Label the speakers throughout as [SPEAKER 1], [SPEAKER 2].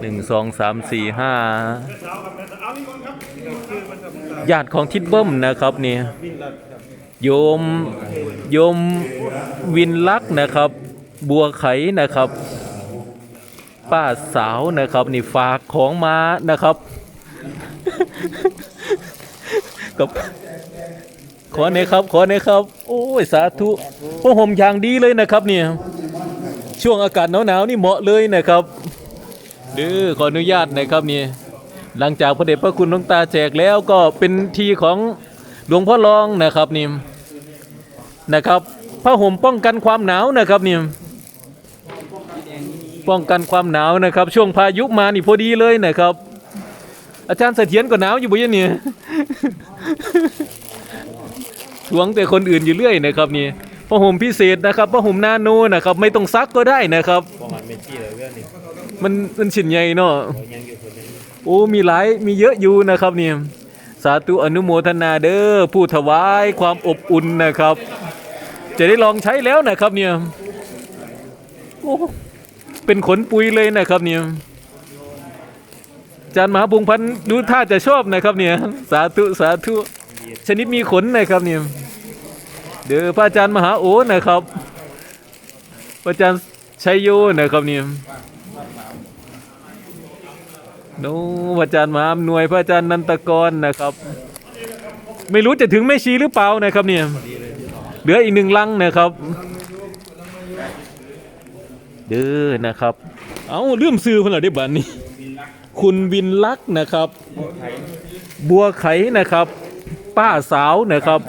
[SPEAKER 1] หนึ่งสองสามสี่ห้าญาติของทิดเบิ้มนะครับเนี่ยโยมโยมวินลักษ์นะครับ บัวไขนะครับ ป้าสาวนะครับ นี่ฝากของมานะครับกับขอเนี่ยครับ ขอเนี่ยครับ โอ้ยสาธุพระห่มอย่างดีเลยนะครับเนี่ยช่วงอากาศหนาวๆนี่เหมาะเลยนะครับ ดื้อขออนุญาตนะครับนี่หลังจากพระเดชพระคุณหลวงตาแจกแล้วก็เป็นทีของหลวงพ่อรองนะครับนี่นะครับผ้าห่มป้องกันความหนาวนะครับนี่ป้องกันความหนาวนะครับ ช่วงพายุมานี่พอดีเลยนะครับ อาจารย์เสถียรก็หนาวอยู่บ่ยันนี่ทวงแต่คนอื่นอยู่เรื่อยนะครับนี่ผ้าห่มพิเศษนะครับผ้าห่มนาโนนะครับ ไม่ต้องซักก็ได้นะครับ
[SPEAKER 2] ประมาณเมจี้เลยเรื่องนี้
[SPEAKER 1] มันมันชิ้นใหญ่เนาะ
[SPEAKER 2] ยังอยู่คนนึง
[SPEAKER 1] โอ้มีหลายมีเยอะอยู่นะครับเนี่ยสาธุอนุโมทนาเด้อผู้ถวายความอบอุ่นนะครับ จะได้ลองใช้แล้วนะครับเนี่ยโอ้เป็นขนปุยเลยนะครับเนี่ยอาจารย์มหาพงษ์พันธ์ดูท่าจะชอบนะครับเนี่ยสาธุสาธุชนิดมีขนนะครับเนี่ยเด้อพระอาจารย์มหาโอนะครับพระอาจารย์ ชัยโยนะครับเนี่ยน้พระอาจารย์มาอำนวยพระอาจารย์นันตกรนะครับ ไม่รู้จะถึงแม่ชีหรือเปล่านะครับเนี่ยเหลืออีกหนึ่งลังนะครับเด้อนะครับ เอาเลื่อมซื้อคนละได้บันนี้ คุณวินลักษ์นะครับ บัวไขนะครับ ป้าสาวนะครับ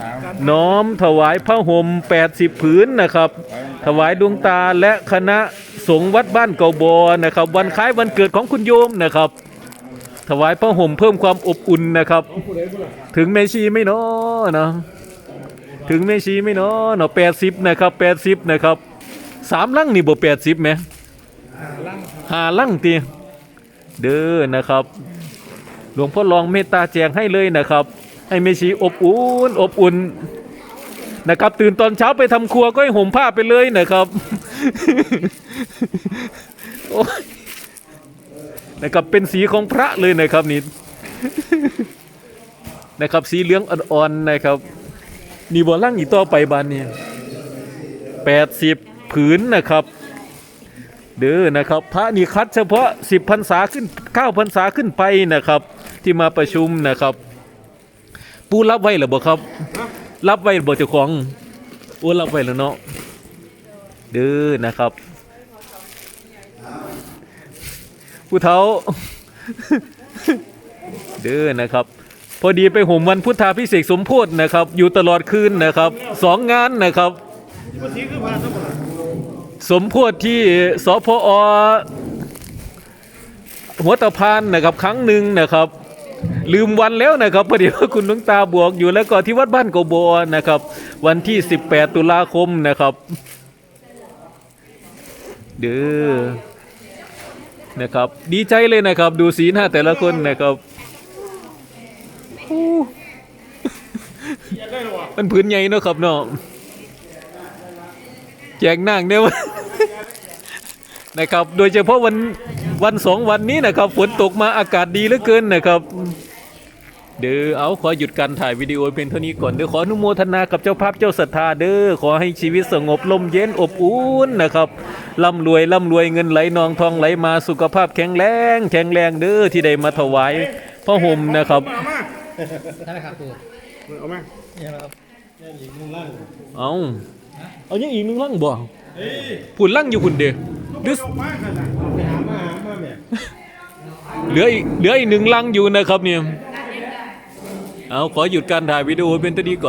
[SPEAKER 1] น้อมถวายผ้าห่ม80 ผืนนะครับ ถวายดวงตาและคณะสงฆ์วัดบ้านเก่าบอนะครับ วันคล้ายวันเกิดของคุณโยมนะครับ ถวายผ้าห่มเพิ่มความอบอุ่นนะครับ ถึงเมชีไหม่นอเนาะถึงเมชีไหม่นอเนาะแปดสิบนะครับแปดสิบนะครับสามลังนี่บ่แปดสิบไหมห้าลังตีเด้อนะครับ หลวงพ่อรองเมตตาแจงให้เลยนะครับ ให้เมชีอบอุ่นอบอุ่นนะครับ ตื่นตอนเช้าไปทำครัวก็ให้ห่มผ้าไปเลยนะครับโอ้ยนะครับเป็นสีของพระเลยนะครับนี่นะครับสีเหลืองอ่อนๆนะครับนี่บ่ล่างอีกต่อไปบานเนี่ยแปดสิบผืนนะครับ เด้อนะครับ พระนี่คัดเฉพาะสิบพรรษาขึ้นเก้าพรรษาขึ้นไปนะครับ ที่มาประชุมนะครับ ปูรับไว้หรือบ่ครับ รับไว้บ่เจ้าของโอ้รับไว้แล้วเนาะเด้อนะครับผู้เฒ่าเด้อนะครับ พอดีไปห่มวันพุทธาพิเศษสมโพธินะครับ อยู่ตลอดคืนนะครับสองงานนะครับสมโพธิที่สพอหัวตะพานนะครับ ครั้งหนึ่งนะครับ ลืมวันแล้วนะครับพอดีว่าคุณลุงตาบวกอยู่แล้วก็ที่วัดบ้านโกโบนะครับ วันที่ 18 ตุลาคมนะครับ เด้อนะครับ ดีใจเลยนะครับ ดูสีหน้าแต่ละคนนะครับโอ้มันผืนใหญ่เนะครับเนาะแจกนั่งเนี่ยวนะครับ โดยเฉพาะวันวันสองวันนี้นะครับ ฝนตกมาอากาศดีเหลือเกินนะครับ เด้อเอาขอหยุดการถ่ายวิดีโอเพียงเท่านี้ก่อนเด้อขออนุโมทนากับเจ้าภาพเจ้าศรัทธาเด้อขอให้ชีวิตสงบลมเย็นอบอุ่นนะครับร่ำรวยร่ำรวยเงินไหลนองทองไหลมาสุขภาพแข็งแรงแข็งแรงเด้อที่ได้มาถวายพระห่มนะครับ
[SPEAKER 3] นั่นแหละครับครู
[SPEAKER 2] เอามา
[SPEAKER 3] เนี่ยครับ
[SPEAKER 1] เอาเอายังอีกหนึงลังบ่พุ่นลังอยู่พุ่นเด้อหรือ
[SPEAKER 2] มาขนาดไปหามาหามาแม่
[SPEAKER 1] เหลืออีกเหลืออีกหนึ่งลังอยู่นะครับเนี่ย เอาขอหยุดการถ่ายวิดีโอเป็นตัวนี้ก่อน